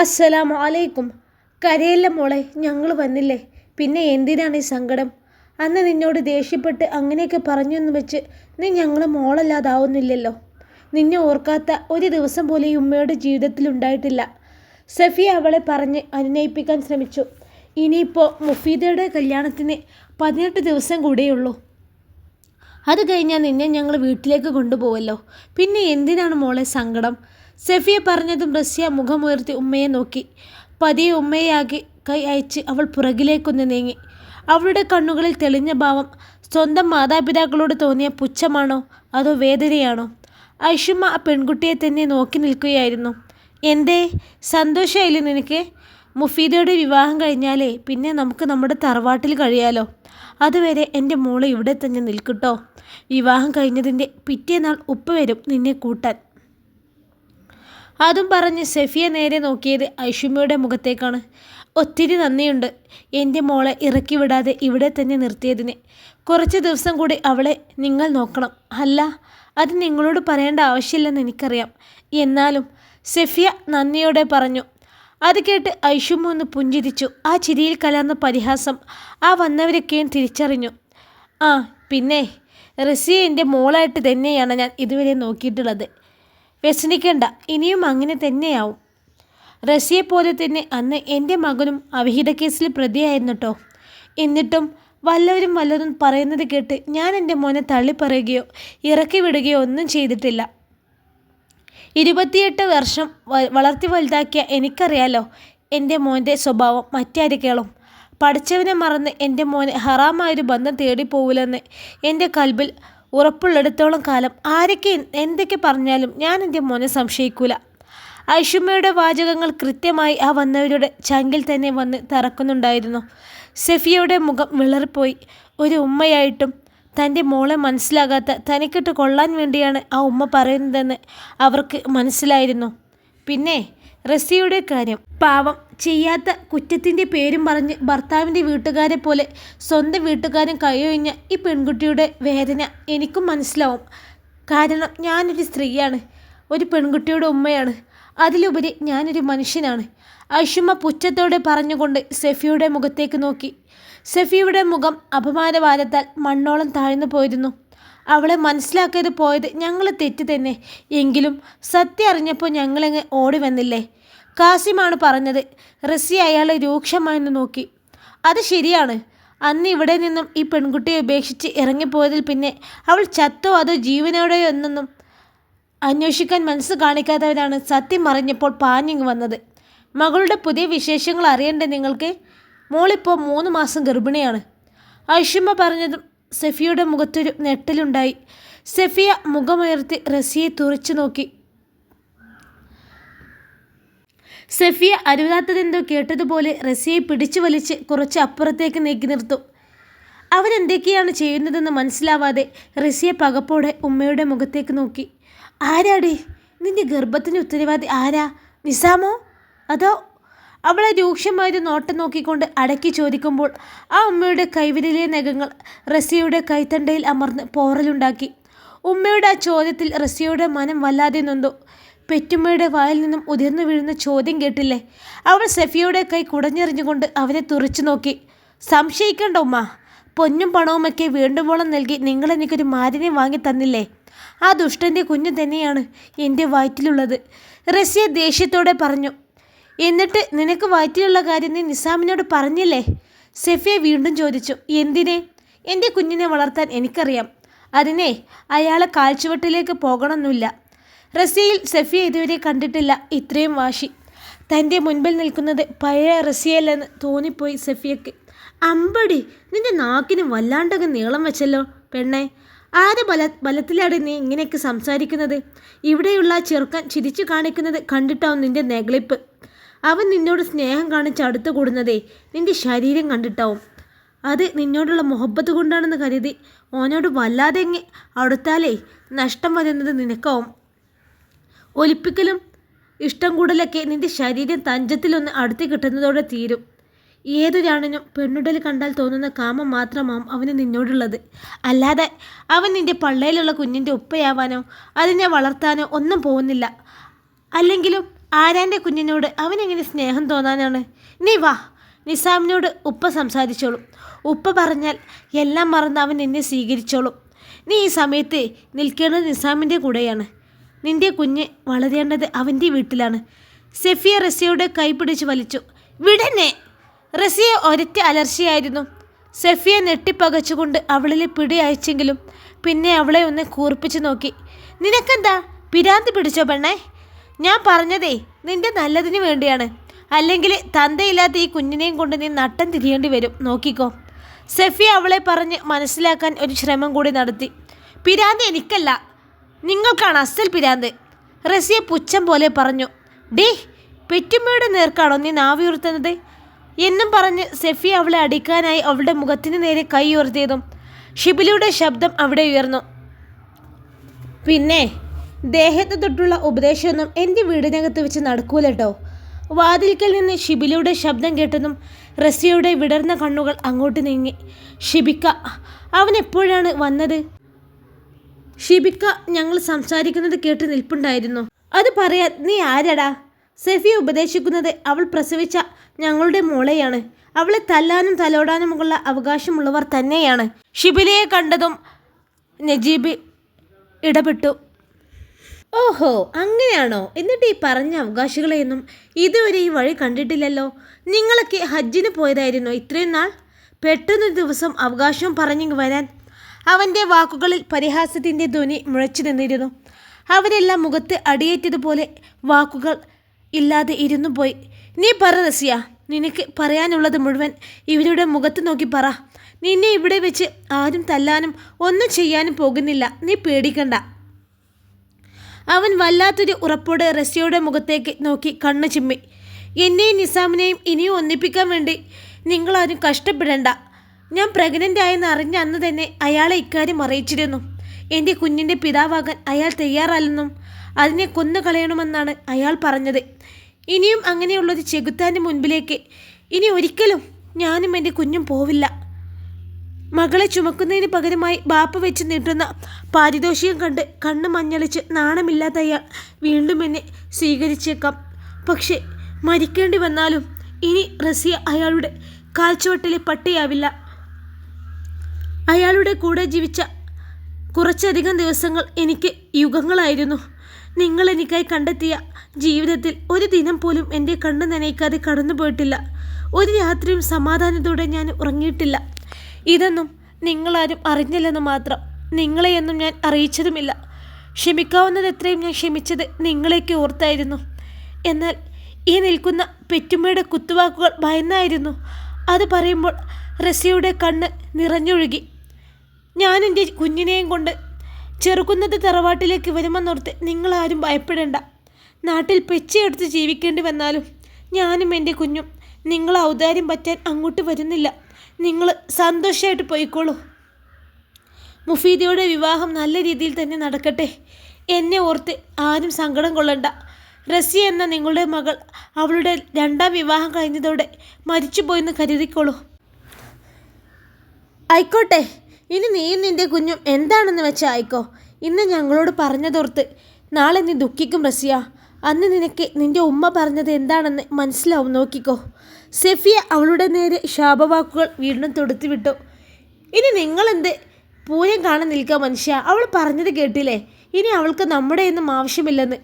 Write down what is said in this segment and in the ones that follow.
അസ്സലാമു അലൈക്കും. കരയല്ല മോളെ ഞങ്ങൾ വന്നില്ലേ? പിന്നെ എന്തിനാണ് ഈ സങ്കടം? അന്ന് നിന്നോട് ദേഷ്യപ്പെട്ട് അങ്ങനെയൊക്കെ പറഞ്ഞു എന്ന് വെച്ച് നീ ഞങ്ങൾ മോളല്ലാതാവുന്നില്ലല്ലോ. നിന്നെ ഓർക്കാത്ത ഒരു ദിവസം പോലും ഈ ഉമ്മയുടെ ജീവിതത്തിൽ ഉണ്ടായിട്ടില്ല. സഫിയ അവളെ പറഞ്ഞ് അനുനയിപ്പിക്കാൻ ശ്രമിച്ചു. ഇനിയിപ്പോൾ മുഫീദയുടെ കല്യാണത്തിന് പതിനെട്ട് ദിവസം കൂടെയുള്ളൂ. അത് കഴിഞ്ഞാൽ നിന്നെ ഞങ്ങൾ വീട്ടിലേക്ക് കൊണ്ടുപോവല്ലോ. പിന്നെ എന്തിനാണ് മോളെ സങ്കടം? സഫിയ പറഞ്ഞതും റസ്യ മുഖമുയർത്തി ഉമ്മയെ നോക്കി. പതിയെ ഉമ്മയാകെ കൈ അയച്ച് അവൾ പുറകിലേക്കൊന്ന് നീങ്ങി. അവളുടെ കണ്ണുകളിൽ തെളിഞ്ഞ ഭാവം സ്വന്തം മാതാപിതാക്കളോട് തോന്നിയ പുച്ഛമാണോ അതോ വേദനയാണോ? ഐഷുമ്മ ആ പെൺകുട്ടിയെ തന്നെ നോക്കി നിൽക്കുകയായിരുന്നു. എന്തേ? സന്തോഷമായില്ലേ നിനക്ക്? മുഫീദയുടെ വിവാഹം കഴിഞ്ഞാലേ പിന്നെ നമുക്ക് നമ്മുടെ തറവാട്ടിൽ കഴിയാലോ? അതുവരെ എന്റെ മോൾ ഇവിടെ തന്നെ നിൽക്കട്ടോ. വിവാഹം കഴിഞ്ഞതിന്റെ പിറ്റേനാൾ ഉപ്പ വരും നിന്നെ കൂട്ടാൻ. അതും പറഞ്ഞ് സെഫിയ നേരെ നോക്കിയത് ഐഷുമ്മയുടെ മുഖത്തേക്കാണ്. ഒത്തിരി നന്ദിയുണ്ട്. എന്റെ മോളെ ഇറക്കി വിടാതെ ഇവിടെ തന്നെ നിർത്തിയതിന്. കുറച്ച് ദിവസം കൂടി അവളെ നിങ്ങൾ നോക്കണം. അല്ല അത് നിങ്ങളോട് പറയേണ്ട ആവശ്യമില്ലെന്ന് എനിക്കറിയാം. എന്നാലും സെഫിയ നന്ദിയോടെ പറഞ്ഞു. അത് കേട്ട് ഐഷുമ്മ ഒന്ന് പുഞ്ചിരിച്ചു. ആ ചിരിയിൽ കലർന്ന പരിഹാസം ആ വന്നവരൊക്കെയും തിരിച്ചറിഞ്ഞു. ആ പിന്നെ റസിയെ എന്റെ മോളായിട്ട് തന്നെയാണ് ഞാൻ ഇതുവരെ നോക്കിയിട്ടുള്ളത്. വ്യസനിക്കേണ്ട. ഇനിയും അങ്ങനെ തന്നെയാവും. റസിയെ പോലെ തന്നെ അന്ന് എന്റെ മകനും അവിഹിത കേസിൽ പ്രതിയായിരുന്നു കേട്ടോ എന്നിട്ടും വല്ലവരും വല്ലതും പറയുന്നത് കേട്ട് ഞാൻ എന്റെ മോനെ തള്ളിപ്പറയുകയോ ഇറക്കി വിടുകയോ ഒന്നും ചെയ്തിട്ടില്ല. ഇരുപത്തിയെട്ട് വർഷം വളർത്തി വലുതാക്കിയ എനിക്കറിയാലോ എന്റെ മോന്റെ സ്വഭാവം മറ്റാരിക്കേളും പഠിച്ചവനെ മറന്ന് എന്റെ മോനെ ഹറാമായൊരു ബന്ധം തേടിപ്പോവില്ലെന്ന് എന്റെ കൽബിൽ ഉറപ്പുള്ളിടത്തോളം കാലം ആരൊക്കെ എന്തൊക്കെ പറഞ്ഞാലും ഞാൻ എന്റെ മോനെ സംശയിക്കൂല. ഐഷുമ്മയുടെ വാചകങ്ങൾ കൃത്യമായി ആ വന്നവരുടെ ചങ്കിൽ തന്നെ വന്ന് തറക്കുന്നുണ്ടായിരുന്നു. സെഫിയയുടെ മുഖം വിളറിപ്പോയി. ഒരു ഉമ്മയായിട്ടും തന്റെ മോളെ മനസ്സിലാകാത്ത തനിക്കിട്ട് കൊള്ളാൻ വേണ്ടിയാണ് ആ ഉമ്മ പറയുന്നതെന്ന് അവർക്ക് മനസ്സിലായിരുന്നു. പിന്നെ റസിയുടെ കാര്യം. പാവം ചെയ്യാത്ത കുറ്റത്തിന്റെ പേരും പറഞ്ഞ് ഭർത്താവിന്റെ വീട്ടുകാരെ പോലെ സ്വന്തം വീട്ടുകാരൻ കൈയൊഴിഞ്ഞ ഈ പെൺകുട്ടിയുടെ വേദന എനിക്കും മനസ്സിലാവും. കാരണം ഞാനൊരു സ്ത്രീയാണ് ഒരു പെൺകുട്ടിയുടെ ഉമ്മയാണ്. അതിലുപരി ഞാനൊരു മനുഷ്യനാണ്. അശുമ പുച്ഛത്തോടെ പറഞ്ഞുകൊണ്ട് സെഫിയുടെ മുഖത്തേക്ക് നോക്കി. സെഫിയുടെ മുഖം അപമാനഭാരത്താൽ മണ്ണോളം താഴ്ന്നു പോയിരുന്നു. അവളെ മനസ്സിലാക്കാതെ പോയത് ഞങ്ങൾ തെറ്റ് തന്നെ. എങ്കിലും സത്യം അറിഞ്ഞപ്പോൾ ഞങ്ങളങ്ങ് ഓടി വന്നില്ലേ? കാസിമാണ് പറഞ്ഞത്. റസി അയാളെ രൂക്ഷമായെന്ന് നോക്കി. അത് ശരിയാണ്. അന്ന് ഇവിടെ നിന്നും ഈ പെൺകുട്ടിയെ ഉപേക്ഷിച്ച് ഇറങ്ങിപ്പോയതിൽ പിന്നെ അവൾ ചത്തോ അതോ ജീവനോടെയോ എന്നൊന്നും അന്വേഷിക്കാൻ മനസ്സ് കാണിക്കാത്തവരാണ് സത്യം അറിഞ്ഞപ്പോൾ പാഞ്ഞിങ് വന്നത്. മകളുടെ പുതിയ വിശേഷങ്ങൾ അറിയണ്ടേ നിങ്ങൾക്ക് മോളിപ്പോൾ മൂന്ന് മാസം ഗർഭിണിയാണ്. ഐഷുമ്മ പറഞ്ഞതും സെഫിയുടെ മുഖത്തൊരു നെട്ടലുണ്ടായി സെഫിയ മുഖമുയർത്തി റസിയെ തുറച്ചു നോക്കി. സെഫിയ അരുതാത്തതെന്തോ കേട്ടതുപോലെ റസിയെ പിടിച്ചു വലിച്ച് കുറച്ച് അപ്പുറത്തേക്ക് നീക്കി നിർത്തും. അവരെന്തൊക്കെയാണ് ചെയ്യുന്നതെന്ന് മനസ്സിലാവാതെ റസിയെ പകപ്പോടെ ഉമ്മയുടെ മുഖത്തേക്ക് നോക്കി. ആരാടി? നിന്റെ ഗർഭത്തിന് ഉത്തരവാദി ആരാ? നിസാമോ? അതോ? അവളെ രൂക്ഷമായൊരു നോട്ടം നോക്കിക്കൊണ്ട് അടക്കി ചോദിക്കുമ്പോൾ ആ ഉമ്മയുടെ കൈവിരലിലെ നഖങ്ങൾ റസിയുടെ കൈത്തണ്ടയിൽ അമർന്ന് പോറലുണ്ടാക്കി. ഉമ്മയുടെ ആ ചോദ്യത്തിൽ റസിയുടെ മനം വല്ലാതെ നൊന്തു. പെറ്റുമ്മയുടെ വായിൽ നിന്നും ഉതിർന്നു വീഴുന്ന ചോദ്യം കേട്ടില്ലേ? അവൾ സെഫിയുടെ കൈ കുടഞ്ഞെറിഞ്ഞുകൊണ്ട് അവനെ തുറച്ചു നോക്കി. സംശയിക്കണ്ട ഉമ്മ. പൊന്നും പണവുമൊക്കെ വേണ്ടുവോളം നൽകി നിങ്ങളെനിക്കൊരു മാരിനെ വാങ്ങി തന്നില്ലേ? ആ ദുഷ്ടന്റെ കുഞ്ഞു തന്നെയാണ് എന്റെ വയറ്റിലുള്ളത്. റസിയ ദേഷ്യത്തോടെ പറഞ്ഞു. എന്നിട്ട് നിനക്ക് വയറ്റിലുള്ള കാര്യം നീ നിസാമിനോട് പറഞ്ഞില്ലേ? സെഫിയ വീണ്ടും ചോദിച്ചു. എന്തിനെ? എന്റെ കുഞ്ഞിനെ വളർത്താൻ എനിക്കറിയാം. അതിനെ അയാളെ കാഴ്ചവട്ടിലേക്ക് പോകണമെന്നില്ല. റസിയയിൽ സെഫിയ ഇതുവരെ കണ്ടിട്ടില്ല. ഇത്രയും വാശി. തന്റെ മുൻപിൽ നിൽക്കുന്നത് പഴയ റസിയല്ലെന്ന് തോന്നിപ്പോയി സെഫിയക്ക്. അമ്പടി നിന്റെ നാക്കിന് വല്ലാണ്ടൊക്കെ നീളം വെച്ചല്ലോ പെണ്ണെ. ആരെ ബല ബലത്തിലാണ് നീ ഇങ്ങനെയൊക്കെ സംസാരിക്കുന്നത്? ഇവിടെയുള്ള ചെറുക്കൻ ചിരിച്ചു കാണിക്കുന്നത് കണ്ടിട്ടാവും നിന്റെ നെഗളിപ്പ്. അവൻ നിന്നോട് സ്നേഹം കാണിച്ച് അടുത്ത് കൂടുന്നതേ നിന്റെ ശരീരം കണ്ടിട്ടാവും. അത് നിന്നോടുള്ള മുഹബത്ത് കൊണ്ടാണെന്ന് കരുതി ഓനോട് വല്ലാതെ അടുത്താലേ നഷ്ടം വരുന്നത് നിനക്കാവും. ഒലിപ്പിക്കലും ഇഷ്ടം കൂടലൊക്കെ നിന്റെ ശരീരം തഞ്ചത്തിലൊന്ന് അടുത്ത് കിട്ടുന്നതോടെ തീരും. ഏതൊരാണിനും പെണ്ണുടൽ കണ്ടാൽ തോന്നുന്ന കാമം മാത്രമാവും അവന് നിന്നോടുള്ളത്. അല്ലാതെ അവൻ നിന്റെ പള്ളയിലുള്ള കുഞ്ഞിന്റെ ഉപ്പയാവാനോ അതിനെ വളർത്താനോ ഒന്നും പോകുന്നില്ല. അല്ലെങ്കിലും ആരാന്റെ കുഞ്ഞിനോട് അവനെങ്ങനെ സ്നേഹം തോന്നാനാണ്? നീ വാ നിസാമിനോട് ഉപ്പ സംസാരിച്ചോളും. ഉപ്പ പറഞ്ഞാൽ എല്ലാം മറന്ന് അവൻ നിന്നെ സ്വീകരിച്ചോളും. നീ ഈ സമയത്ത് നിൽക്കേണ്ടത് നിസാമിന്റെ കൂടെയാണ്. നിന്റെ കുഞ്ഞ് വളരേണ്ടത് അവന്റെ വീട്ടിലാണ്. സെഫിയ റസിയയുടെ കൈ പിടിച്ച് വലിച്ചു. വിടനെ റസിയ ഒരറ്റ അലർച്ചയായിരുന്നു. സെഫിയ നെട്ടിപ്പകച്ചുകൊണ്ട് അവളിലെ പിടി അയച്ചെങ്കിലും പിന്നെ അവളെ ഒന്ന് കൂർപ്പിച്ചു നോക്കി. നിനക്കെന്താ? പിരാന്ത് പിടിച്ചോ പെണ്ണേ? ഞാൻ പറഞ്ഞതേ നിന്റെ നല്ലതിന് വേണ്ടിയാണ്. അല്ലെങ്കിൽ തന്തയില്ലാത്ത ഈ കുഞ്ഞിനെയും കൊണ്ട് നീ നട്ടം തിരിയേണ്ടി വരും. നോക്കിക്കോ. സെഫിയ അവളെ പറഞ്ഞ് മനസ്സിലാക്കാൻ ഒരു ശ്രമം കൂടി നടത്തി. പിരാന്ത് എനിക്കല്ല. നിങ്ങൾക്കാണ് അസൽ പിരാന്ത്. റസിയ പുച്ഛം പോലെ പറഞ്ഞു. ഡേ പെറ്റുമ്മയുടെ നേർക്കാണോ നീ നാവി ഉയർത്തുന്നത് എന്നും പറഞ്ഞ് സെഫി അവളെ അടിക്കാനായി അവളുടെ മുഖത്തിന് നേരെ കൈ ഉയർത്തിയതും ഷിബിലിയുടെ ശബ്ദം അവിടെ ഉയർന്നു. പിന്നെ ദേഹത്തെ തൊട്ടുള്ള ഉപദേശമൊന്നും എന്റെ വീടിനകത്ത് വെച്ച് നടക്കൂലട്ടോ. വാതിൽക്കൽ നിന്ന് ഷിബിലിയുടെ ശബ്ദം കേട്ടതും റസിയയുടെ വിടർന്ന കണ്ണുകൾ അങ്ങോട്ട് നീങ്ങി. ഷിബിക്ക അവൻ എപ്പോഴാണ് വന്നത്? ഷിബിക്ക ഞങ്ങൾ സംസാരിക്കുന്നത് കേട്ട് നിൽപ്പുണ്ടായിരുന്നു. അത് പറയാൻ നീ ആരടാ? സെഫിയെ ഉപദേശിക്കുന്നത് അവൾ പ്രസവിച്ച ഞങ്ങളുടെ മോളെയാണ്. അവളെ തല്ലാനും തലോടാനുമുള്ള അവകാശമുള്ളവർ തന്നെയാണ്. ഷിബിലയെ കണ്ടതും നജീബ് ഇടപെട്ടു. ഓഹോ അങ്ങനെയാണോ? എന്നിട്ട് ഈ പറഞ്ഞ അവകാശികളെയൊന്നും ഇതുവരെ ഈ വഴി കണ്ടിട്ടില്ലല്ലോ. നിങ്ങളൊക്കെ ഹജ്ജിന് പോയതായിരുന്നോ ഇത്രയും നാൾ? പെട്ടെന്നൊരു ദിവസം അവകാശവും പറഞ്ഞു വരാൻ അവന്റെ വാക്കുകളിൽ പരിഹാസത്തിന്റെ ധ്വനി മുഴച്ചു നിന്നിരുന്നു. അവരെല്ലാം മുഖത്ത് അടിയേറ്റതുപോലെ വാക്കുകൾ ഇല്ലാതെ ഇരുന്നു പോയി. നീ പറ റസിയ നിനക്ക് പറയാനുള്ളത് മുഴുവൻ ഇവരുടെ മുഖത്ത് നോക്കി പറ. നിന്നെ ഇവിടെ വെച്ച് ആരും തല്ലാനും ഒന്നും ചെയ്യാനും പോകുന്നില്ല. നീ പേടിക്കണ്ട അവൻ വല്ലാത്തൊരു ഉറപ്പോടെ റസിയയുടെ മുഖത്തേക്ക് നോക്കി കണ്ണു ചിമ്മി. എന്നെയും നിസാമിനെയും ഇനിയും ഒന്നിപ്പിക്കാൻ വേണ്ടി നിങ്ങളാരും കഷ്ടപ്പെടേണ്ട. ഞാൻ പ്രഗ്നന്റ് ആയെന്ന് അറിഞ്ഞ അന്ന് തന്നെ അയാളെ ഇക്കാര്യം അറിയിച്ചിരുന്നു. എന്റെ കുഞ്ഞിന്റെ പിതാവാകാൻ അയാൾ തയ്യാറല്ലെന്നും അതിനെ കൊന്നു കളയണമെന്നാണ് അയാൾ പറഞ്ഞത്. ഇനിയും അങ്ങനെയുള്ളൊരു ചെകുത്താന്റെ മുൻപിലേക്ക്. ഇനി ഒരിക്കലും ഞാനും എന്റെ കുഞ്ഞും പോവില്ല. മകളെ ചുമക്കുന്നതിന് പകരമായി ബാപ്പ വെച്ച് നീട്ടുന്ന പാരിതോഷികം കണ്ട് കണ്ണ് മഞ്ഞളിച്ച് നാണമില്ലാത്ത അയാൾ വീണ്ടും എന്നെ സ്വീകരിച്ചേക്കാം. പക്ഷേ മരിക്കേണ്ടി വന്നാലും ഇനി റസിയ അയാളുടെ കാൽച്ചുവട്ടിലെ പട്ടിയാവില്ല. അയാളുടെ കൂടെ ജീവിച്ച കുറച്ചധികം ദിവസങ്ങൾ എനിക്ക് യുഗങ്ങളായിരുന്നു. നിങ്ങൾ എനിക്കായി കണ്ടെത്തിയ ജീവിതത്തിൽ ഒരു ദിനം പോലും എന്റെ കണ്ണ് നനയിക്കാതെ കടന്നുപോയിട്ടില്ല. ഒരു രാത്രിയും സമാധാനത്തോടെ ഞാൻ ഉറങ്ങിയിട്ടില്ല. ഇതൊന്നും നിങ്ങളാരും അറിഞ്ഞില്ലെന്ന് മാത്രം നിങ്ങളെയൊന്നും ഞാൻ അറിയിച്ചതുമില്ല. ക്ഷമിക്കാവുന്നത് എത്രയും ഞാൻ ക്ഷമിച്ചത് നിങ്ങളേക്ക് ഓർത്തായിരുന്നു. എന്നാൽ ഈ നിൽക്കുന്ന പെറ്റുമ്മയുടെ കുത്തുവാക്കുകൾ ഭയന്നായിരുന്നു. അത് പറയുമ്പോൾ റസിയുടെ കണ്ണ് നിറഞ്ഞൊഴുകി. ഞാൻ എന്റെ കുഞ്ഞിനെയും കൊണ്ട് ചെറുക്കുന്നത് തറവാട്ടിലേക്ക് വരുമെന്നോർത്ത് നിങ്ങളാരും ഭയപ്പെടേണ്ട. നാട്ടിൽ പെച്ചയെടുത്ത് ജീവിക്കേണ്ടി വന്നാലും ഞാനും എന്റെ കുഞ്ഞും നിങ്ങൾ ഔദാര്യം പറ്റാൻ അങ്ങോട്ട് വരുന്നില്ല. നിങ്ങൾ സന്തോഷമായിട്ട് പോയിക്കോളൂ. മുഫീദയുടെ വിവാഹം നല്ല രീതിയിൽ തന്നെ നടക്കട്ടെ. എന്നെ ഓർത്ത് ആരും സങ്കടം കൊള്ളണ്ട. റസി എന്ന നിങ്ങളുടെ മകൾ അവളുടെ രണ്ടാം വിവാഹം കഴിഞ്ഞതോടെ മരിച്ചുപോയെന്ന് കരുതിക്കോളൂ. ആയിക്കോട്ടെ. ഇനി നീയും നിന്റെ കുഞ്ഞും എന്താണെന്ന് വെച്ചാൽ ആയിക്കോ. ഇന്ന് ഞങ്ങളോട് പറഞ്ഞതോർത്ത് നാളെ നീ ദുഃഖിക്കും റസിയ. അന്ന് നിനക്ക് നിന്റെ ഉമ്മ പറഞ്ഞത് എന്താണെന്ന് മനസ്സിലാവും നോക്കിക്കോ. സെഫിയ അവളുടെ നേരെ ശാപവാക്കുകൾ വീണ്ടും തൊടുത്തു വിട്ടു ഇനി നിങ്ങളെന്ത്? പൂരം കാണാൻ നിൽക്കുക മനുഷ്യ. അവൾ പറഞ്ഞത് കേട്ടില്ലേ? ഇനി അവൾക്ക് നമ്മുടെ ഒന്നും ആവശ്യമില്ലെന്ന്.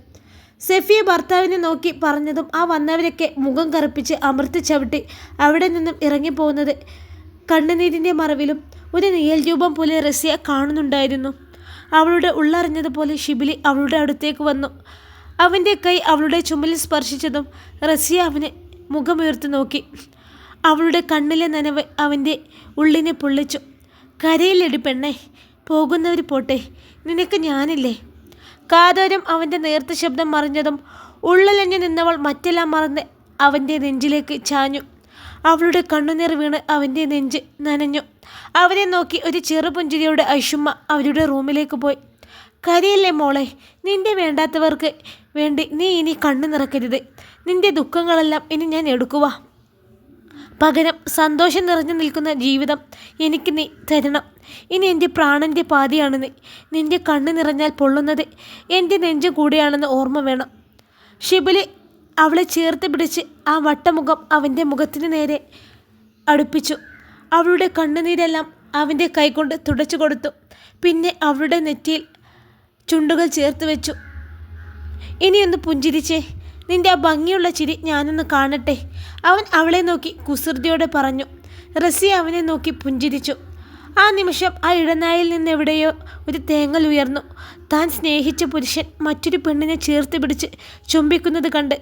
സെഫിയ ഭർത്താവിനെ നോക്കി പറഞ്ഞതും ആ വന്നവരൊക്കെ മുഖം കറുപ്പിച്ച് അമർത്തി ചവിട്ടി അവിടെ നിന്നും ഇറങ്ങിപ്പോകുന്നത് കണ്ണുനീരിന്റെ മറവിലും ഒരു നിയൽ രൂപം പോലെ റസിയ കാണുന്നുണ്ടായിരുന്നു. അവളുടെ ഉള്ളറിഞ്ഞതുപോലെ ഷിബിലി അവളുടെ അടുത്തേക്ക് വന്നു. അവന്റെ കൈ അവളുടെ ചുമലിൽ സ്പർശിച്ചതും റസിയ അവനെ മുഖമുയർത്തി നോക്കി. അവളുടെ കണ്ണിലെ നനവ് അവന്റെ ഉള്ളിനെ പൊള്ളിച്ചു. കരയിലെടി പെണ്ണേ പോകുന്നവർ പോട്ടെ നിനക്ക് ഞാനില്ലേ? കാതോരം അവന്റെ നേർത്ത ശബ്ദം മറിഞ്ഞതും ഉള്ളിലഞ്ഞു നിന്നവൾ മറ്റെല്ലാം മറന്ന് അവന്റെ നെഞ്ചിലേക്ക് ചാഞ്ഞു. അവളുടെ കണ്ണുനീർ വീണ് അവന്റെ നെഞ്ച് നനഞ്ഞു. അവനെ നോക്കി ഒരു ചെറുപുഞ്ചിരിയോടെ ഐഷുമ്മ അവരുടെ റൂമിലേക്ക് പോയി. കരയില്ലേ മോളെ നിന്റെ വേണ്ടാത്തവർക്ക് വേണ്ടി നീ ഇനി കണ്ണു നിറക്കരുത്. നിന്റെ ദുഃഖങ്ങളെല്ലാം ഇനി ഞാൻ എടുക്കുക പകരം സന്തോഷം നിറഞ്ഞു നിൽക്കുന്ന ജീവിതം എനിക്ക് നീ തരണം. ഇനി എന്റെ പ്രാണന്റെ പാതിയാണ് നീ. നിന്റെ കണ്ണ് നിറഞ്ഞാൽ പൊള്ളുന്നത് എന്റെ നെഞ്ച് കൂടിയാണെന്ന് ഓർമ്മ വേണം. ഷിബിലി അവളെ ചേർത്ത് പിടിച്ച് ആ വട്ടമുഖം അവന്റെ മുഖത്തിന് നേരെ അടുപ്പിച്ചു. അവളുടെ കണ്ണുനീരെല്ലാം അവന്റെ കൈകൊണ്ട് തുടച്ചു കൊടുത്തു. പിന്നെ അവളുടെ നെറ്റിയിൽ ചുണ്ടുകൾ ചേർത്ത് വെച്ചു. ഇനിയൊന്ന് പുഞ്ചിരിച്ചേ. നിന്റെ ആ ഭംഗിയുള്ള ചിരി ഞാനൊന്ന് കാണട്ടെ. അവൻ അവളെ നോക്കി കുസൃതിയോടെ പറഞ്ഞു. റസി അവനെ നോക്കി പുഞ്ചിരിച്ചു. ആ നിമിഷം ആ ഇടനായിൽ നിന്ന് എവിടെയോ ഒരു തേങ്ങൽ ഉയർന്നു. താൻ സ്നേഹിച്ച പുരുഷൻ മറ്റൊരു പെണ്ണിനെ ചേർത്ത് പിടിച്ച് ചുംബിക്കുന്നത് കണ്ട്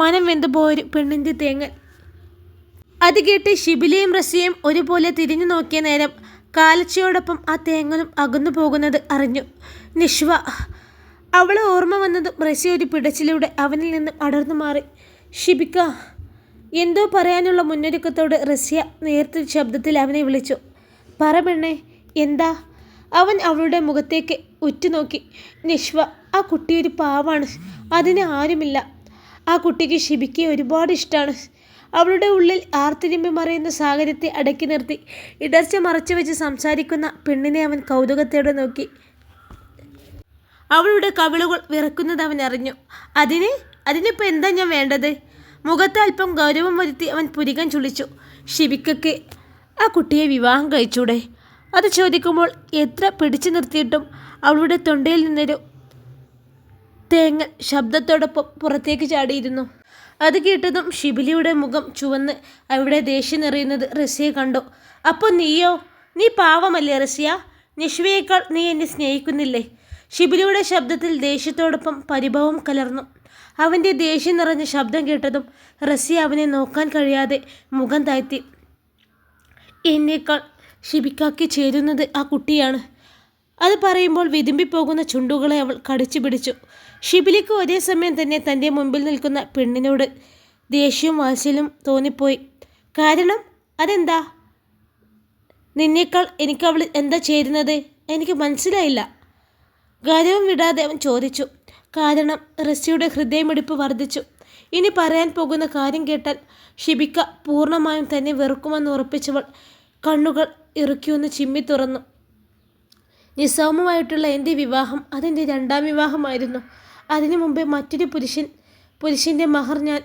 മനം വെന്തുപോയൊരു പെണ്ണിന്റെ തേങ്ങൽ. അത് കേട്ട് ഷിബിലയും റസിയയും ഒരുപോലെ തിരിഞ്ഞു നോക്കിയ നേരം കാലച്ചയോടൊപ്പം ആ തേങ്ങലും അകന്നു പോകുന്നത് അറിഞ്ഞു. നിഷ്വ അവളെ ഓർമ്മ വന്നതും റസിയ ഒരു പിടച്ചിലൂടെ അവനിൽ നിന്നും അടർന്നു മാറി. ഷിബിക്ക എന്തോ പറയാനുള്ള മുന്നൊരുക്കത്തോട് റസിയ നേരത്തെ ശബ്ദത്തിൽ അവനെ വിളിച്ചു. പറ പെണ്ണേ എന്താ? അവൻ അവളുടെ മുഖത്തേക്ക് ഉറ്റുനോക്കി. നിഷ്വ ആ കുട്ടി ഒരു പാവാണ്. അതിന് ആരുമില്ല. ആ കുട്ടിക്ക് ഷിബിക്ക് ഒരുപാട് ഇഷ്ടമാണ് അവളുടെ ഉള്ളിൽ ആർത്തിരിമ്പി മറയുന്ന സാഹചര്യത്തെ അടക്കി നിർത്തി. ഇടർച്ച മറച്ചു വെച്ച് സംസാരിക്കുന്ന പെണ്ണിനെ അവൻ കൗതുകത്തോടെ നോക്കി. അവളുടെ കവിളുകൾ വിറക്കുന്നത് അവൻ അറിഞ്ഞു. അതിന് അതിനിപ്പോൾ എന്താ ഞാൻ വേണ്ടത്? മുഖത്ത് അല്പം ഗൗരവം വരുത്തി അവൻ പുരികം ചുളിച്ചു. ഷിബിക്കയ്ക്ക് ആ കുട്ടിയെ വിവാഹം കഴിച്ചൂടെ? അത് ചോദിക്കുമ്പോൾ എത്ര പിടിച്ചു നിർത്തിയിട്ടും അവളുടെ തൊണ്ടയിൽ നിന്നൊരു തേങ്ങ ശബ്ദത്തോടൊപ്പം പുറത്തേക്ക് ചാടിയിരുന്നു. അത് കേട്ടതും ഷിബിലിയുടെ മുഖം ചുവന്ന് അവിടെ ദേഷ്യം നിറയുന്നത് റസിയെ കണ്ടു. അപ്പോൾ നീയോ? നീ പാവമല്ലേ റസിയ? നിഷ്വയേക്കാൾ നീ എന്നെ സ്നേഹിക്കുന്നില്ലേ? ഷിബിലിയുടെ ശബ്ദത്തിൽ ദേഷ്യത്തോടൊപ്പം പരിഭവം കലർന്നു. അവന്റെ ദേഷ്യം നിറഞ്ഞ ശബ്ദം കേട്ടതും റസിയ അവനെ നോക്കാൻ കഴിയാതെ മുഖം താഴ്ത്തി. എന്നേക്കാൾ ഷിബിക്കാക്കി ചേരുന്നത് ആ കുട്ടിയാണ്. അത് പറയുമ്പോൾ വിതുമ്പിപ്പോകുന്ന ചുണ്ടുകളെ അവൾ കടിച്ചു പിടിച്ചു. ഷിബിലിക്ക് ഒരേ സമയം തന്നെ തന്റെ മുമ്പിൽ നിൽക്കുന്ന പെണ്ണിനോട് ദേഷ്യവും വാശലും തോന്നിപ്പോയി. കാരണം അതെന്താ? നിന്നേക്കാൾ എനിക്ക് അവൾ എന്താ ചേരുന്നത്? എനിക്ക് മനസ്സിലായില്ല. ഗൗരവം വിടാതെ അവൻ ചോദിച്ചു. കാരണം റസിയുടെ ഹൃദയമിടിപ്പ് വർദ്ധിച്ചു. ഇനി പറയാൻ പോകുന്ന കാര്യം കേട്ടാൽ ഷിബിക്ക പൂർണമായും തന്നെ വെറുക്കുമെന്ന് ഉറപ്പിച്ചവൾ കണ്ണുകൾ ഇറുക്കിയൊന്ന് ചിമ്മി തുറന്നു. നിസാമുമായിട്ടുള്ള എന്റെ വിവാഹം അതെന്റെ രണ്ടാം വിവാഹമായിരുന്നു. അതിനു മുമ്പേ മറ്റൊരു പുരുഷൻ പുരുഷന്റെ മഹർ ഞാൻ.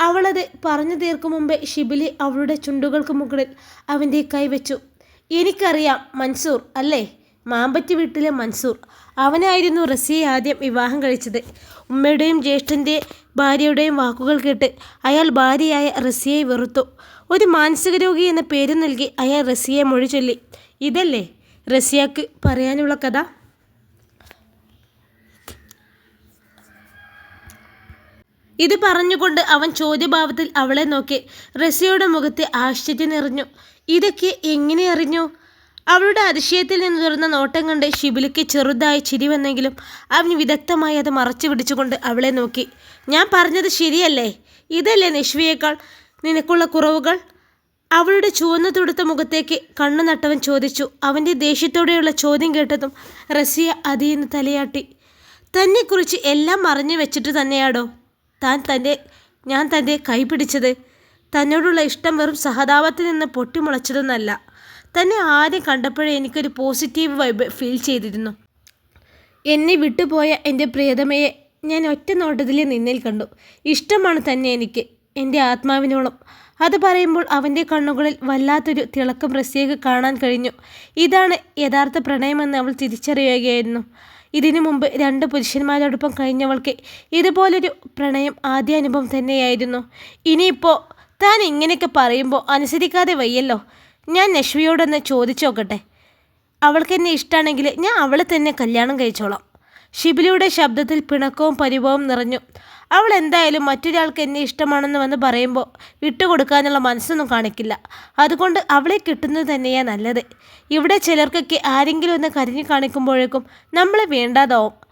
അവളത് പറഞ്ഞു തീർക്കും മുമ്പേ ഷിബിലി അവളുടെ ചുണ്ടുകൾക്ക് മുകളിൽ അവന്റെ കൈവച്ചു എനിക്കറിയാം മൻസൂർ അല്ലേ? മാമ്പറ്റി വീട്ടിലെ മൻസൂർ. അവനായിരുന്നു റസിയെ ആദ്യം വിവാഹം കഴിച്ചത്. ഉമ്മയുടെയും ജ്യേഷ്ഠന്റെ ഭാര്യയുടെയും വാക്കുകൾ കേട്ട് അയാൾ ഭാര്യയായ റസിയെ വെറുത്തു. ഒരു മാനസിക രോഗി എന്ന പേര് നൽകി അയാൾ റസിയെ മൊഴി ചൊല്ലി. ഇതല്ലേ റസിയക്ക് പറയാനുള്ള കഥ? ഇത് പറഞ്ഞുകൊണ്ട് അവൻ ചോദ്യഭാവത്തിൽ അവളെ നോക്കി. റസിയയുടെ മുഖത്തെ ആശ്ചര്യം നിറഞ്ഞു. ഇതൊക്കെ എങ്ങനെ അറിഞ്ഞു? അവളുടെ അതിശയത്തിൽ നിന്ന് തുറന്ന നോട്ടം കണ്ട് ഷിബിലിക്ക് ചെറുതായി ചിരി വന്നെങ്കിലും അവൻ വിദഗ്ധമായി അത് മറച്ചു പിടിച്ചുകൊണ്ട് അവളെ നോക്കി. ഞാൻ പറഞ്ഞത് ശരിയല്ലേ? ഇതല്ലേ നിഷ്വിയേക്കാൾ നിനക്കുള്ള കുറവുകൾ? അവളുടെ ചുവന്ന തുടുത്ത മുഖത്തേക്ക് കണ്ണു നട്ടവൻ ചോദിച്ചു. അവന്റെ ദേഷ്യത്തോടെയുള്ള ചോദ്യം കേട്ടതും റസിയ അതിന്ന് തലയാട്ടി. തന്നെക്കുറിച്ച് എല്ലാം മറിഞ്ഞു വെച്ചിട്ട് തന്നെയാടോ? താൻ തന്റെ ഞാൻ തന്റെ കൈ പിടിച്ചത്? തന്നോടുള്ള ഇഷ്ടം വെറും സഹതാപത്തിൽ നിന്ന് പൊട്ടിമുളച്ചതൊന്നല്ല. തന്നെ ആദ്യം കണ്ടപ്പോഴേ എനിക്കൊരു പോസിറ്റീവ് വൈബ് ഫീൽ ചെയ്തിരുന്നു. എന്നെ വിട്ടുപോയ എന്റെ പ്രിയതമയെ ഞാൻ ഒറ്റ നോട്ടത്തിൽ നിന്നിൽ കണ്ടു. ഇഷ്ടമാണ് തന്നെ എനിക്ക് എന്റെ ആത്മാവിനോളം. അത് പറയുമ്പോൾ അവന്റെ കണ്ണുകളിൽ വല്ലാത്തൊരു തിളക്കം റസിയക്ക് കാണാൻ കഴിഞ്ഞു. ഇതാണ് യഥാർത്ഥ പ്രണയമെന്ന് അവൾ തിരിച്ചറിയുകയായിരുന്നു. ഇതിനു മുമ്പ് രണ്ട് പുരുഷന്മാരോടൊപ്പം കഴിഞ്ഞവൾക്ക് ഇതുപോലൊരു പ്രണയം ആദ്യ അനുഭവം തന്നെയായിരുന്നു. ഇനിയിപ്പോൾ താൻ ഇങ്ങനെയൊക്കെ പറയുമ്പോൾ അനുസരിക്കാതെ വയ്യല്ലോ. ഞാൻ നശ്വിയോടൊന്ന് ചോദിച്ചു നോക്കട്ടെ. അവൾക്ക് എന്നെ ഇഷ്ടമാണെങ്കിൽ ഞാൻ അവളെ തന്നെ കല്യാണം കഴിച്ചോളാം. ഷിബിലിയുടെ ശബ്ദത്തിൽ പിണക്കവും പരിഭവവും നിറഞ്ഞു. അവൾ എന്തായാലും മറ്റൊരാൾക്ക് എന്നെ ഇഷ്ടമാണെന്ന് വന്ന് പറയുമ്പോൾ വിട്ടുകൊടുക്കാനുള്ള മനസ്സൊന്നും കാണിക്കില്ല. അതുകൊണ്ട് അവളെ കിട്ടുന്നത് തന്നെയാണ് നല്ലത്. ഇവിടെ ചിലർക്കൊക്കെ ആരെങ്കിലും ഒന്ന് കരിഞ്ഞു കാണിക്കുമ്പോഴേക്കും നമ്മളെ വേണ്ടാതാവും.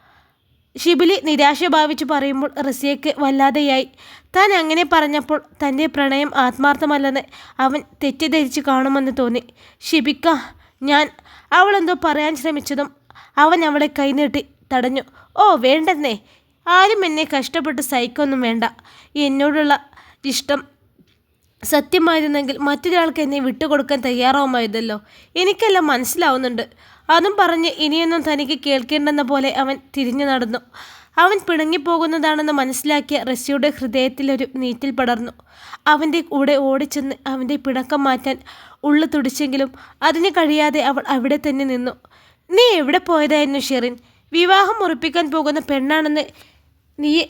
ഷിബിലി നിരാശ ഭാവിച്ച് പറയുമ്പോൾ റസിയയ്ക്ക് വല്ലാതെയായി. താൻ അങ്ങനെ പറഞ്ഞപ്പോൾ തന്റെ പ്രണയം ആത്മാർത്ഥമല്ലെന്ന് അവൻ തെറ്റിദ്ധരിച്ച് കാണുമെന്ന് തോന്നി. ഷിബിക്ക ഞാൻ അവളെന്തോ പറയാൻ ശ്രമിച്ചതും അവൻ അവളെ കൈനീട്ടി തടഞ്ഞു. ഓ വേണ്ടെന്നേ. ആരും എന്നെ കഷ്ടപ്പെട്ട് സഹിക്കൊന്നും വേണ്ട. എന്നോടുള്ള ഇഷ്ടം സത്യമായിരുന്നെങ്കിൽ മറ്റൊരാൾക്ക് എന്നെ വിട്ടുകൊടുക്കാൻ തയ്യാറാവുമായിരുന്നല്ലോ. എനിക്കെല്ലാം മനസ്സിലാവുന്നുണ്ട്. അതും പറഞ്ഞ് ഇനിയൊന്നും തനിക്ക് കേൾക്കേണ്ടെന്ന പോലെ അവൻ തിരിഞ്ഞു നടന്നു. അവൻ പിണങ്ങിപ്പോകുന്നതാണെന്ന് മനസ്സിലാക്കിയ റസിയുടെ ഹൃദയത്തിലൊരു നീറ്റിൽ പടർന്നു. അവന്റെ കൂടെ ഓടിച്ചെന്ന് അവന്റെ പിണക്കം മാറ്റാൻ ഉള്ളു തുടിച്ചെങ്കിലും അതിന് കഴിയാതെ അവൾ അവിടെ തന്നെ നിന്നു. നീ എവിടെ പോയതായിരുന്നു ഷെറിൻ? വിവാഹം ഉറപ്പിക്കാൻ പോകുന്ന പെണ്ണാണെന്ന് നീ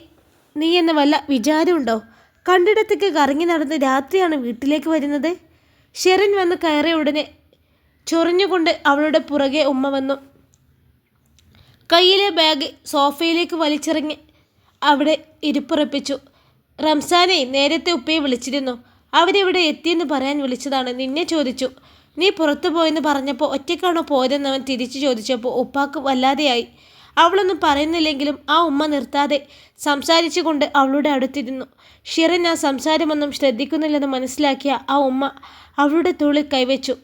നീ എന്ന വല്ല വിചാരമുണ്ടോ? കണ്ടിടത്തേക്ക് കറങ്ങി നടന്ന് രാത്രിയാണ് വീട്ടിലേക്ക് വരുന്നത്? ഷെറിൻ വന്ന് കയറിയ ഉടനെ ചൊറിഞ്ഞുകൊണ്ട് അവളുടെ പുറകെ ഉമ്മ വന്നു. കയ്യിലെ ബാഗ് സോഫയിലേക്ക് വലിച്ചിറങ്ങി അവിടെ ഇരിപ്പുറപ്പിച്ചു. റംസാനെ നേരത്തെ ഉപ്പയെ വിളിച്ചിരുന്നു. അവരിവിടെ എത്തിയെന്ന് പറയാൻ വിളിച്ചതാണ്. നിന്നെ ചോദിച്ചു. നീ പുറത്തു പോയെന്ന് പറഞ്ഞപ്പോൾ ഒറ്റയ്ക്കാണോ പോയതെന്നവൻ തിരിച്ചു ചോദിച്ചപ്പോൾ ഉപ്പാക്ക് വല്ലാതെയായി. അവളൊന്നും പറയുന്നില്ലെങ്കിലും ആ ഉമ്മ നിർത്താതെ സംസാരിച്ചുകൊണ്ട് അവളുടെ അടുത്തിരുന്നു. ഷിറൻ ആ സംസാരമൊന്നും ശ്രദ്ധിക്കുന്നില്ലെന്ന് മനസ്സിലാക്കിയ ആ ഉമ്മ അവളുടെ തോളിൽ കൈവച്ചു.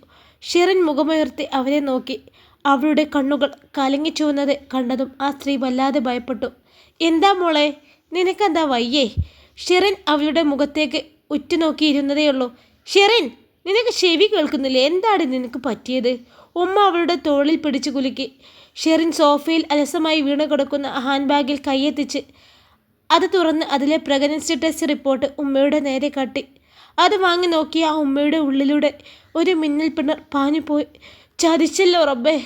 ഷിറൻ മുഖമുയർത്തി അവരെ നോക്കി. അവളുടെ കണ്ണുകൾ കലങ്ങിച്ചുവന്നത് കണ്ടതും ആ സ്ത്രീ വല്ലാതെ ഭയപ്പെട്ടു. എന്താ മോളെ? നിനക്കെന്താ വയ്യേ? ഷിറിൻ അവളുടെ മുഖത്തേക്ക് ഉറ്റുനോക്കിയിരുന്നതേയുള്ളൂ. ഷിറിൻ നിനക്ക് ചെവി കേൾക്കുന്നില്ല? എന്താണ് നിനക്ക് പറ്റിയത്? ഉമ്മ അവളുടെ തോളിൽ പിടിച്ചു കുലുക്കി. ഷെറിൻ സോഫയിൽ അലസമായി വീണ് കിടക്കുന്ന ഹാൻഡ് ബാഗിൽ കൈയെത്തിച്ച് അത് തുറന്ന് അതിലെ പ്രഗ്നൻസി ടെസ്റ്റ് റിപ്പോർട്ട് ഉമ്മയുടെ നേരെ കാട്ടി. അത് വാങ്ങി നോക്കി ആ ഉമ്മയുടെ ഉള്ളിലൂടെ ഒരു മിന്നൽ പിണർ പാഞ്ഞുപോയി. ചതിച്ചല്ലോ റബ്ബേ.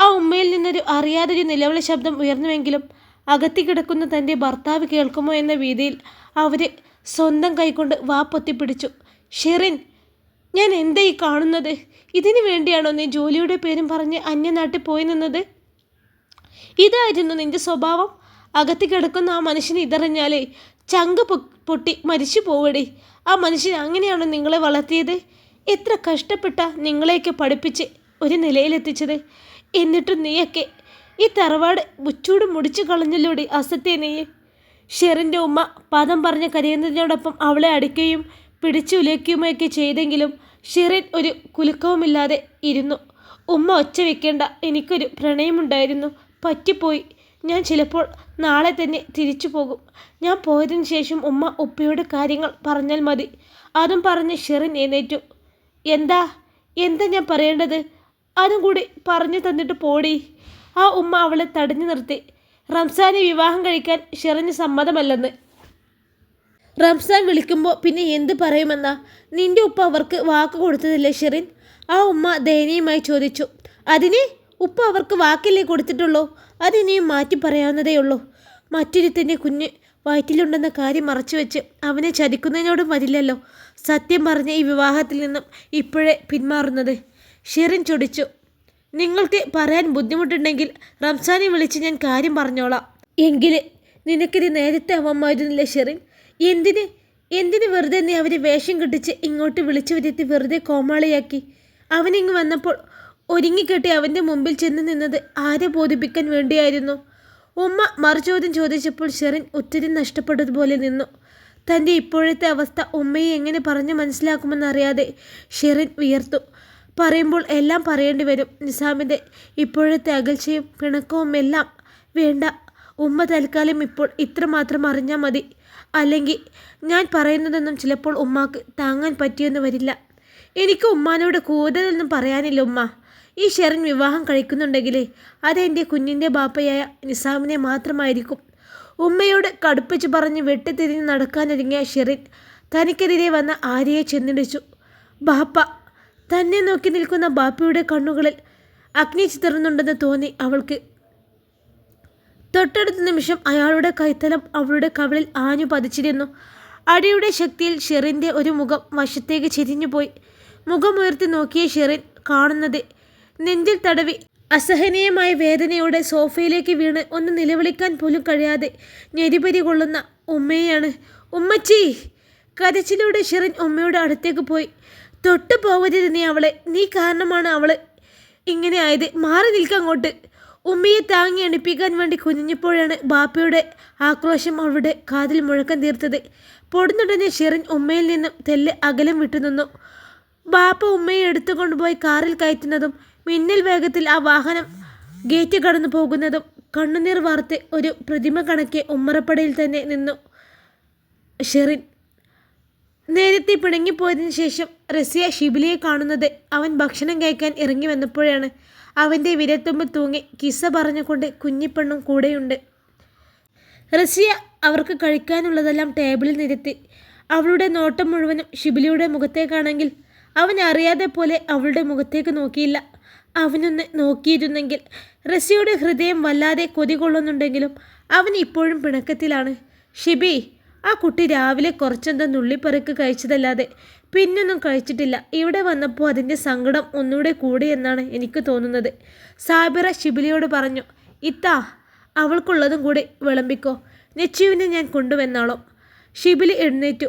ആ ഉമ്മയിൽ നിന്നൊരു അറിയാതൊരു നിലവിളി ശബ്ദം ഉയർന്നുവെങ്കിലും അകത്തി കിടക്കുന്ന തന്റെ ഭർത്താവ് കേൾക്കുമോ എന്ന വീതിയിൽ അവർ സ്വന്തം കൈകൊണ്ട് വാ പൊത്തിപ്പിടിച്ചു. ഷെറിൻ ഞാൻ എന്താ ഈ കാണുന്നത്? ഇതിനു വേണ്ടിയാണോ നീ ജോലിയുടെ പേരും പറഞ്ഞ് അന്യനാട്ടിൽ പോയി നിന്നത്? ഇതായിരുന്നു നിന്റെ സ്വഭാവം. അകത്തി കിടക്കുന്ന ആ മനുഷ്യനെ ഇതറിഞ്ഞാലേ ചങ്ക് പൊട്ടി മരിച്ചു പോവടി. ആ മനുഷ്യൻ അങ്ങനെയാണോ നിങ്ങളെ വളർത്തിയത്? എത്ര കഷ്ടപ്പെട്ട നിങ്ങളെയൊക്കെ പഠിപ്പിച്ച് ഒരു നിലയിലെത്തിച്ചത്. എന്നിട്ടും നീയൊക്കെ ഈ തറവാട് ഉച്ചൂട് മുടിച്ചു കളഞ്ഞല്ലോടി അസത്തെ നീ. ഷെറിന്റെ ഉമ്മ പദം പറഞ്ഞ് കരയുന്നതിനോടൊപ്പം അവളെ അടിക്കുകയും പിടിച്ചുലയ്ക്കുകയുമൊക്കെ ചെയ്തെങ്കിലും ഷിറിൻ ഒരു കുലുക്കവുമില്ലാതെ ഇരുന്നു. ഉമ്മ ഒച്ച വെക്കേണ്ട എനിക്കൊരു പ്രണയമുണ്ടായിരുന്നു. പറ്റിപ്പോയി. ഞാൻ ചിലപ്പോൾ നാളെ തന്നെ തിരിച്ചു പോകും. ഞാൻ പോയതിന് ശേഷം ഉമ്മ ഉപ്പയുടെ കാര്യങ്ങൾ പറഞ്ഞാൽ മതി. അതും പറഞ്ഞ് ഷെറിൻ എഴുന്നേറ്റു. എന്താ? എന്താ ഞാൻ പറയേണ്ടത്? അതും കൂടി പറഞ്ഞു തന്നിട്ട് പോടി. ആ ഉമ്മ അവളെ തടഞ്ഞു നിർത്തി. റംസാനെ വിവാഹം കഴിക്കാൻ ഷെറിന് സമ്മതമല്ലെന്ന്. റംസാൻ വിളിക്കുമ്പോൾ പിന്നെ എന്ത് പറയുമെന്നാ? നിന്റെ ഉപ്പ അവർക്ക് വാക്ക് കൊടുത്തതില്ലേ ഷെറിൻ? ആ ഉമ്മ ദയനീയമായി ചോദിച്ചു. അതിനെ ഉപ്പ അവർക്ക് വാക്കല്ലേ കൊടുത്തിട്ടുള്ളൂ? അതിനിയും മാറ്റി പറയാവുന്നതേ ഉള്ളൂ. മറ്റൊരുത്തന്റെ കുഞ്ഞ് വയറ്റിലുണ്ടെന്ന കാര്യം മറച്ചു വെച്ച് അവനെ ചതിക്കുന്നതിനോടും വരില്ലല്ലോ. സത്യം പറഞ്ഞ ഈ വിവാഹത്തിൽ നിന്നും ഇപ്പോഴേ പിന്മാറുന്നത്. ഷെറിൻ ചൊടിച്ചു നിങ്ങൾക്ക് പറയാൻ ബുദ്ധിമുട്ടുണ്ടെങ്കിൽ റംസാനെ വിളിച്ച് ഞാൻ കാര്യം പറഞ്ഞോളാം. എങ്കിൽ നിനക്കിത് നേരത്തെ ആവാമായിരുന്നില്ല ഷെറിൻ? എന്തിന്? എന്തിന് വെറുതെ നീ അവരെ വേഷം കെട്ടിച്ച് ഇങ്ങോട്ട് വിളിച്ചു വരുത്തി വെറുതെ കോമാളിയാക്കി? അവനിങ്ങ് വന്നപ്പോൾ ഒരുങ്ങിക്കെട്ടി അവന്റെ മുമ്പിൽ ചെന്ന് നിന്നത് ആരെ ബോധിപ്പിക്കാൻ വേണ്ടിയായിരുന്നു? ഉമ്മ മറുചോദ്യം ചോദിച്ചപ്പോൾ ഷെറിൻ ഒത്തിരി നഷ്ടപ്പെട്ടതുപോലെ നിന്നു. തന്റെ ഇപ്പോഴത്തെ അവസ്ഥ ഉമ്മയെ എങ്ങനെ പറഞ്ഞു മനസ്സിലാക്കുമെന്നറിയാതെ ഷെറിൻ വിയർത്തു. പറയുമ്പോൾ എല്ലാം പറയേണ്ടി വരും. നിസാമിന്റെ ഇപ്പോഴത്തെ അകൽച്ചയും പിണക്കവും എല്ലാം വേണ്ട. ഉമ്മ തൽക്കാലം ഇപ്പോൾ ഇത്രമാത്രം അറിഞ്ഞാൽ മതി. അല്ലെങ്കിൽ ഞാൻ പറയുന്നതൊന്നും ചിലപ്പോൾ ഉമ്മാക്ക് താങ്ങാൻ പറ്റിയെന്ന് വരില്ല. എനിക്ക് ഉമ്മാനോട് കൂടുതലൊന്നും പറയാനില്ല ഉമ്മ. ഈ ഷെറിൻ വിവാഹം കഴിക്കുന്നുണ്ടെങ്കിലേ അതെന്റെ കുഞ്ഞിന്റെ ബാപ്പയായ നിസാമിനെ മാത്രമായിരിക്കും. ഉമ്മയോട് കടുപ്പിച്ച് പറഞ്ഞ് വെട്ടിത്തിരിഞ്ഞ് നടക്കാനൊരുങ്ങിയ ഷെറിൻ തനിക്കെതിരെ വന്ന ആര്യയെ ചെന്നിടിച്ചു. ബാപ്പ തന്നെ നോക്കി നിൽക്കുന്ന ബാപ്പയുടെ കണ്ണുകളിൽ അഗ്നി ചിതറുന്നുണ്ടെന്ന് തോന്നി അവൾക്ക്. തൊട്ടടുത്ത നിമിഷം അയാളുടെ കൈത്തലം അവളുടെ കവിളിൽ ആഞ്ഞു പതിച്ചിരുന്നു. അടിയുടെ ശക്തിയിൽ ഷെറിന്റെ ഒരു മുഖം വശത്തേക്ക് ചെരിഞ്ഞുപോയി. മുഖമുയർത്തി നോക്കിയ ഷെറിൻ കാണുന്നത് നെഞ്ചിൽ തടവി അസഹനീയമായ വേദനയോടെ സോഫയിലേക്ക് വീണ് ഒന്ന് നിലവിളിക്കാൻ പോലും കഴിയാതെ ഞെരിപരി കൊള്ളുന്ന ഉമ്മയാണ് ഉമ്മച്ചി! കരച്ചിലൂടെ ഷിറിൻ ഉമ്മയുടെ അടുത്തേക്ക് പോയി. തൊട്ടു പോകരുത് നീ അവളെ. നീ കാരണമാണ് അവൾ ഇങ്ങനെ ആയത്. മാറി നിൽക്കങ്ങോട്ട് ഉമ്മയെ താങ്ങി അണിപ്പിക്കാൻ വേണ്ടി കുഞ്ഞിപ്പോഴാണ് ബാപ്പയുടെ ആക്രോശം അവളുടെ കാതിൽ മുഴക്കം തീർത്തത്. പൊടുന്നുടനെ ഷിറിൻ ഉമ്മയിൽ നിന്നും തെല്ല് അകലം വിട്ടുനിന്നു. ബാപ്പ ഉമ്മയെ എടുത്തുകൊണ്ടുപോയി കാറിൽ കയറ്റുന്നതും മിന്നൽ വേഗത്തിൽ ആ വാഹനം ഗേറ്റ് കടന്നു പോകുന്നതും കണ്ണുനീർ വാർത്ത് ഒരു പ്രതിമ കണക്കെ ഉമ്മറപ്പടയിൽ തന്നെ നിന്നു. ഷെറിൻ നേരത്തെ പിണങ്ങിപ്പോയതിനു ശേഷം റസിയ ഷിബിലിയെ കാണുന്നത് അവൻ ഭക്ഷണം കഴിക്കാൻ ഇറങ്ങി വന്നപ്പോഴാണ്. അവന്റെ വിരത്തുമ്പ് തൂങ്ങി കിസ പറഞ്ഞുകൊണ്ട് കുഞ്ഞിപ്പെണ്ണും കൂടെയുണ്ട്. റസിയ അവർക്ക് കഴിക്കാനുള്ളതെല്ലാം ടേബിളിൽ നിരത്തി. അവളുടെ നോട്ടം മുഴുവനും ഷിബിലിയുടെ മുഖത്തേക്കാണെങ്കിൽ അവൻ അറിയാതെ പോലെ അവളുടെ മുഖത്തേക്ക് നോക്കിയില്ല. അവനൊന്ന് നോക്കിയിരുന്നെങ്കിൽ റസിയുടെ ഹൃദയം വല്ലാതെ കൊതികൊള്ളുന്നുണ്ടെങ്കിലും അവൻ ഇപ്പോഴും പിണക്കത്തിലാണ്. ഷിബി ആ കുട്ടി രാവിലെ കുറച്ചെന്തോ നുള്ളിപ്പറക്ക് കഴിച്ചതല്ലാതെ പിന്നൊന്നും കഴിച്ചിട്ടില്ല. ഇവിടെ വന്നപ്പോൾ അതിന്റെ സങ്കടം ഒന്നുകൂടെ കൂടി എന്നാണ് എനിക്ക് തോന്നുന്നത്. സാബിറ ഷിബിലിയോട് പറഞ്ഞു ഇത്താ അവൾക്കുള്ളതും കൂടി വിളമ്പിക്കോ. നെച്ചുവിനെ ഞാൻ കൊണ്ടുവന്നാളോ. ഷിബിലി എഴുന്നേറ്റു.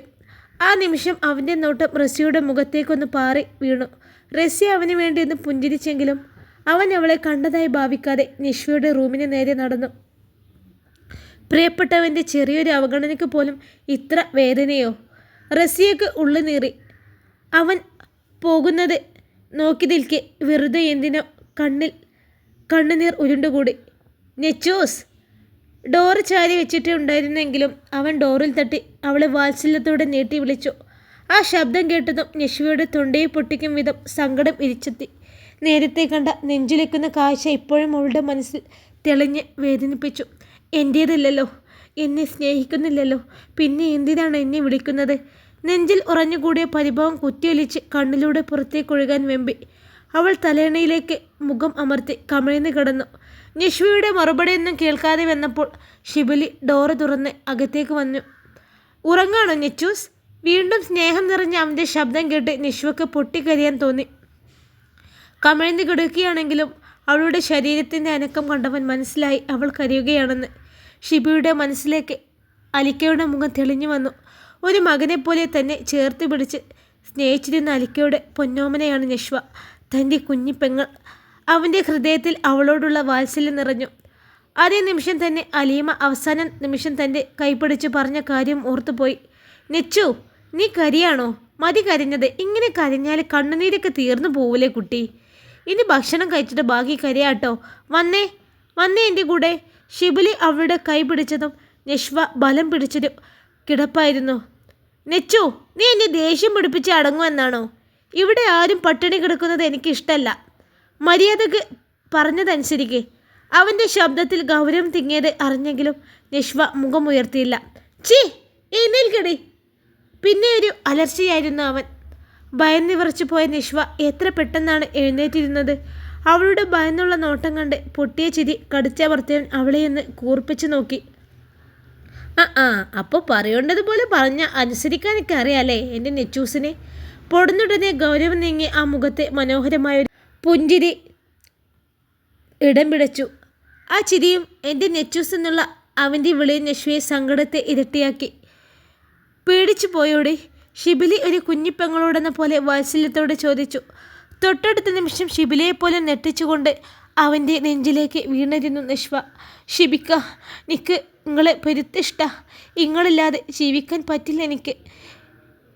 ആ നിമിഷം അവന്റെ നോട്ടം റസിയുടെ മുഖത്തേക്കൊന്ന് പാറി വീണു. റസി അവന് വേണ്ടി ഒന്ന് പുഞ്ചിരിച്ചെങ്കിലും അവൻ അവളെ കണ്ടതായി ഭാവിക്കാതെ നിഷ്വയുടെ റൂമിന് നേരെ നടന്നു. പ്രിയപ്പെട്ടവന്റെ ചെറിയൊരു അവഗണനയ്ക്ക് പോലും ഇത്ര വേദനയോ? റസിയക്ക് ഉള്ളു നീറി. അവൻ പോകുന്നത് നോക്കി നിൽക്കെ വെറുതെ എന്തിനോ കണ്ണിൽ കണ്ണുനീർ ഉരുണ്ടുകൂടി. നെച്ചോസ് ഡോറ് ചാരി വെച്ചിട്ട് ഉണ്ടായിരുന്നെങ്കിലും അവൻ ഡോറിൽ തട്ടി അവളെ വാത്സല്യത്തോടെ നീട്ടി വിളിച്ചു. ആ ശബ്ദം കേട്ടതും യശുവയുടെ തൊണ്ടയെ പൊട്ടിക്കും വിധം സങ്കടം ഇരിച്ചെത്തി. നേരത്തെ കണ്ട നെഞ്ചിലേക്കുന്ന കാഴ്ച ഇപ്പോഴും അവളുടെ മനസ്സിൽ തെളിഞ്ഞ് വേദനിപ്പിച്ചു. എന്റേതല്ലല്ലോ എന്നെ സ്നേഹിക്കുന്നില്ലല്ലോ. പിന്നെ എന്തിനാണ് എന്നെ വിളിക്കുന്നത്? നെഞ്ചിൽ ഉറഞ്ഞുകൂടിയ പരിഭവം കുത്തിയൊലിച്ച് കണ്ണിലൂടെ പുറത്തേക്ക് ഒഴുകാൻ വെമ്പി. അവൾ തലേണയിലേക്ക് മുഖം അമർത്തി കമിഴ്ന്ന് കിടന്നു. നിഷ്വയുടെ മറുപടിയൊന്നും കേൾക്കാതെ വന്നപ്പോൾ ഷിബിലി ഡോറ് തുറന്ന് അകത്തേക്ക് വന്നു. ഉറങ്ങാണോ നെച്ചൂസ്? വീണ്ടും സ്നേഹം നിറഞ്ഞ അവന്റെ ശബ്ദം കേട്ട് നിഷ്വക്ക് പൊട്ടിക്കരിയാൻ തോന്നി. കമിഴ്ന്ന് കിടക്കുകയാണെങ്കിലും അവളുടെ ശരീരത്തിന്റെ അനക്കം കണ്ടവൻ മനസ്സിലായി അവൾ കരയുകയാണെന്ന്. ഷിബിയുടെ മനസ്സിലേക്ക് അലിക്കയുടെ മുഖം തെളിഞ്ഞു വന്നു. ഒരു മകനെപ്പോലെ തന്നെ ചേർത്ത് പിടിച്ച് സ്നേഹിച്ചിരുന്ന അലിക്കയുടെ പൊന്നോമനയാണ് നിഷ്വ. തന്റെ കുഞ്ഞിപ്പെങ്ങൾ അവന്റെ ഹൃദയത്തിൽ അവളോടുള്ള വാത്സല്യം നിറഞ്ഞു. അതേ നിമിഷം തന്നെ അലീമ അവസാന നിമിഷം തന്റെ കൈപ്പിടിച്ച് പറഞ്ഞ കാര്യം ഓർത്തുപോയി. നെച്ചു നീ കരിയാണോ? മതി കരിഞ്ഞത്. ഇങ്ങനെ കരിഞ്ഞാൽ കണ്ണുനീരൊക്കെ തീർന്നു പോവില്ലേ കുട്ടി. ഇനി ഭക്ഷണം കഴിച്ചിട്ട് ബാക്കി കരിയാട്ടോ. വന്നേ വന്നേ എന്റെ കൂടെ. ഷിബിലി അവളുടെ കൈ പിടിച്ചതും നെഷ്വ ബലം പിടിച്ചൊരു കിടപ്പായിരുന്നു. നെച്ചു നീ എന്നെ ദേഷ്യം പിടിപ്പിച്ച് അടങ്ങുമെന്നാണോ? ഇവിടെ ആരും പട്ടിണി കിടക്കുന്നത് എനിക്കിഷ്ടമല്ല മര്യാദയ്ക്ക് പറഞ്ഞതനുസരിക്ക്. അവന്റെ ശബ്ദത്തിൽ ഗൗരവം തിങ്ങിയത് അറിഞ്ഞെങ്കിലും നിഷ്വ മുഖമുയർത്തിയില്ല. ചീ എഴുന്നേൽക്കടി. പിന്നെ ഒരു അലർച്ചയായിരുന്നു അവൻ. ഭയം നിറച്ചു പോയ നിഷ്വ എത്ര പെട്ടെന്നാണ് എഴുന്നേറ്റിരുന്നത്. അവളുടെ ഭയന്നുള്ള നോട്ടം കണ്ട് പൊട്ടിയ ചിരി കടിച്ചമർത്തിയവൻ അവളെയൊന്ന് കൂർപ്പിച്ചു നോക്കി. ആ ആ അപ്പോൾ പറയേണ്ടതുപോലെ പറഞ്ഞ അനുസരിക്കാനൊക്കെ അറിയാലേ എന്റെ നെച്ചൂസിനെ. പൊടുന്നുടനെ ഗൗരവം നീങ്ങി ആ മുഖത്തെ മനോഹരമായ ഒരു പുഞ്ചിരി ഇടം പിടച്ചു. ആ ചിരിയും എന്റെ നെച്ചൂസ് എന്നുള്ള അവന്റെ വിളിയും നശ്വയെ സങ്കടത്തെ ഇരട്ടിയാക്കി. പേടിച്ചു പോയോടെ. ഷിബിലി ഒരു കുഞ്ഞിപ്പെങ്ങളോടെന്ന പോലെ വാത്സല്യത്തോടെ ചോദിച്ചു. തൊട്ടടുത്ത നിമിഷം ഷിബിലയെപ്പോലെ നെട്ടിച്ചുകൊണ്ട് അവന്റെ നെഞ്ചിലേക്ക് വീണിരുന്നു നിഷ്വ ഷിബിക്ക നിക്ക് നിങ്ങളെ പെരുത്തിഷ്ട. ഇങ്ങളില്ലാതെ ജീവിക്കാൻ പറ്റില്ല എനിക്ക്.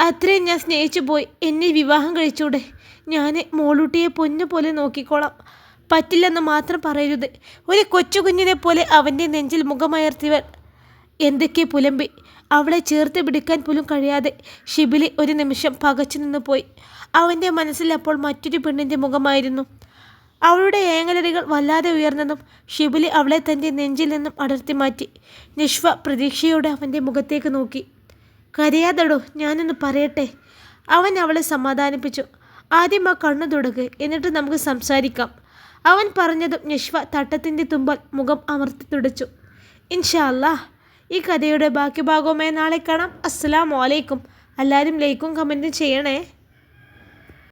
അത്രയും ഞാൻ സ്നേഹിച്ചു പോയി. എന്നെ വിവാഹം കഴിച്ചൂടെ. ഞാൻ മോളൂട്ടിയെ പൊന്നു പോലെ നോക്കിക്കോളാം. പറ്റില്ലെന്ന് മാത്രം പറയരുത്. ഒരു കൊച്ചു കുഞ്ഞിനെ പോലെ അവന്റെ നെഞ്ചിൽ മുഖമയർത്തിയവർ എന്തൊക്കെ പുലമ്പി. അവളെ ചേർത്ത് പിടിക്കാൻ പോലും കഴിയാതെ ഷിബിലി ഒരു നിമിഷം പകച്ചു നിന്ന് പോയി. അവന്റെ മനസ്സിൽ അപ്പോൾ മറ്റൊരു പെണ്ണിന്റെ മുഖമായിരുന്നു. അവളുടെ ഏങ്ങലരികൾ വല്ലാതെ ഉയർന്നതും ഷിബിലി അവളെ തന്റെ നെഞ്ചിൽ നിന്നും അടർത്തി മാറ്റി. നിഷ്വ പ്രതീക്ഷയോടെ അവന്റെ മുഖത്തേക്ക് നോക്കി. കരയാതടോ ഞാനൊന്ന് പറയട്ടെ? അവൻ അവളെ സമാധാനിപ്പിച്ചു. ആദ്യം ആ കണ്ണു തുടക്ക് എന്നിട്ട് നമുക്ക് സംസാരിക്കാം. അവൻ പറഞ്ഞതും നിഷ്വ തട്ടത്തിന്റെ തുമ്പൽ മുഖം അമർത്തി തുടച്ചു. ഇൻഷാ ഈ കഥയുടെ ബാക്കി ഭാഗവുമായി നാളെ കാണാം. അസ്സലാമു അലൈക്കും. എല്ലാവരും ലൈക്കും കമന്റും ചെയ്യണേ.